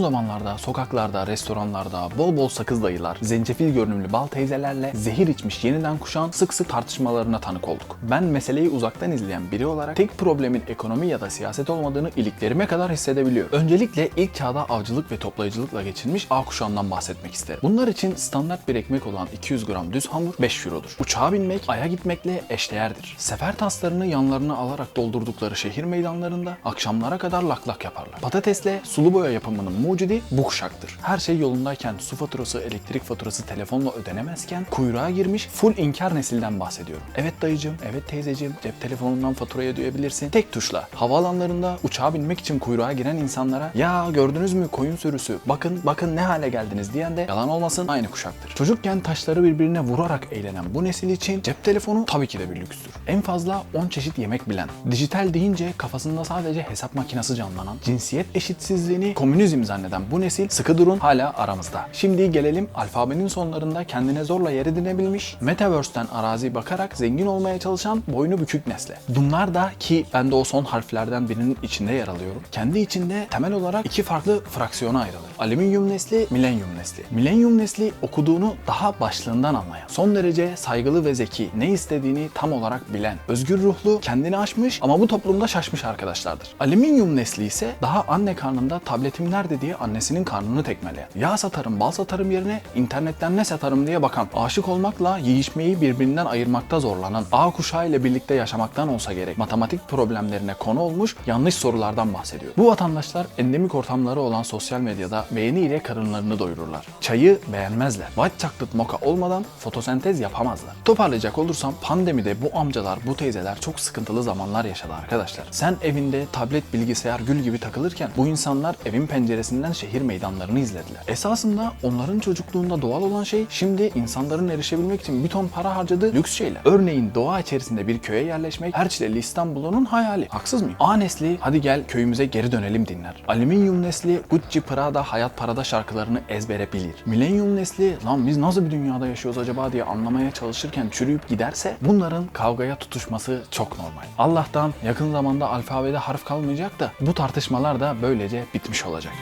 zamanlarda sokaklarda, restoranlarda bol bol sakız dayılar, zencefil görünümlü bal teyzelerle zehir içmiş yeniden kuşağın sık sık tartışmalarına tanık olduk. Ben meseleyi uzaktan izleyen biri olarak tek problemin ekonomi ya da siyaset olmadığını iliklerime kadar hissedebiliyorum. Öncelikle ilk çağda avcılık ve toplayıcılıkla geçinmiş A kuşağından bahsetmek isterim. Bunlar için standart bir ekmek olan 200 gram düz hamur 5 eurodur. Uçağa binmek, aya gitmekle eşdeğerdir. Sefer taslarını yanlarına alarak doldurdukları şehir meydanlarında akşamlara kadar lak lak yaparlar. Patatesle sulu boya yapımının mucidi bu kuşaktır. Her şey yolundayken su faturası, elektrik faturası telefonla ödenemezken kuyruğa girmiş full inkar nesilden bahsediyorum. Evet dayıcım, evet teyzeciğim cep telefonundan faturayı ödeyebilirsin. Tek tuşla havaalanlarında uçağa binmek için kuyruğa giren insanlara ya gördünüz mü koyun sürüsü bakın bakın ne hale geldiniz diyen de yalan olmasın aynı kuşaktır. Çocukken taşları birbirine vurarak eğlenen bu nesil için cep telefonu tabii ki de bir lükstür. En fazla 10 çeşit yemek bilen, dijital deyince kafasında sadece hesap makinesi canlanan, cinsiyet eşitsizliğini komünizm zanneden bu nesil sıkı durun hala aramızda. Şimdi gelelim alfabenin sonlarında kendine zorla yer edinebilmiş, Metaverse'ten arazi bakarak zengin olmaya çalışan boynu bükük nesle. Bunlar da ki ben de o son harflerden birinin içinde yer alıyorum. Kendi içinde temel olarak iki farklı fraksiyona ayrılır. Alüminyum nesli, milenyum nesli. Milenyum nesli okuduğunu daha başlığından anlayan, son derece saygılı ve zeki, ne istediğini tam olarak bilen, özgür ruhlu, kendini aşmış ama bu toplumda şaşmış arkadaşlardır. Alüminyum nesli ise daha anne karnında tabletim nerede diye annesinin karnını tekmeleyen, yağ satarım, bal satarım yerine internetten ne satarım diye bakan, aşık olmakla yiyişmeyi birbirinden ayırmakta zorlanan, A kuşağı ile birlikte yaşamaktan olsa gerek matematik problemlerine konu olmuş yanlış sorulardan bahsediyor. Bu vatandaşlar endemik ortamları olan sosyal medyada beğeni ile karınlarını doyururlar. Çayı beğenmezler. White chocolate mocha olmadan fotosentez yapamazlar. Toparlayacak olursam pandemide bu amcalar, bu teyzeler çok sıkıntılı zamanlar yaşadı arkadaşlar. Sen evinde tablet, bilgisayar, gül gibi takılırken bu insanlar evin penceresinden şehir meydanlarını izlediler. Esasında onların çocukluğunda doğal olan şey şimdi insanların erişebilmek için bir ton para harcadığı lüks şeyler. Örneğin doğa içerisinde bir köye yerleşmek her çileli İstanbul'un hayali. Haksız mıyım? A nesli hadi gel köyümüze geri dönelim dinler. Alüminyum nesli Gucci, Prada, Hayat Parada şarkılarını ezbere bilir. Milenyum nesli lan biz nasıl bir dünyada yaşıyoruz acaba diye anlamaya çalışırken çürüyüp giderse bunların kavgaya tutuşması çok normal. Allah'tan yakın zamanda alfabede harf kalmayacak da bu tartışmalar da böylece bitmiş olacak.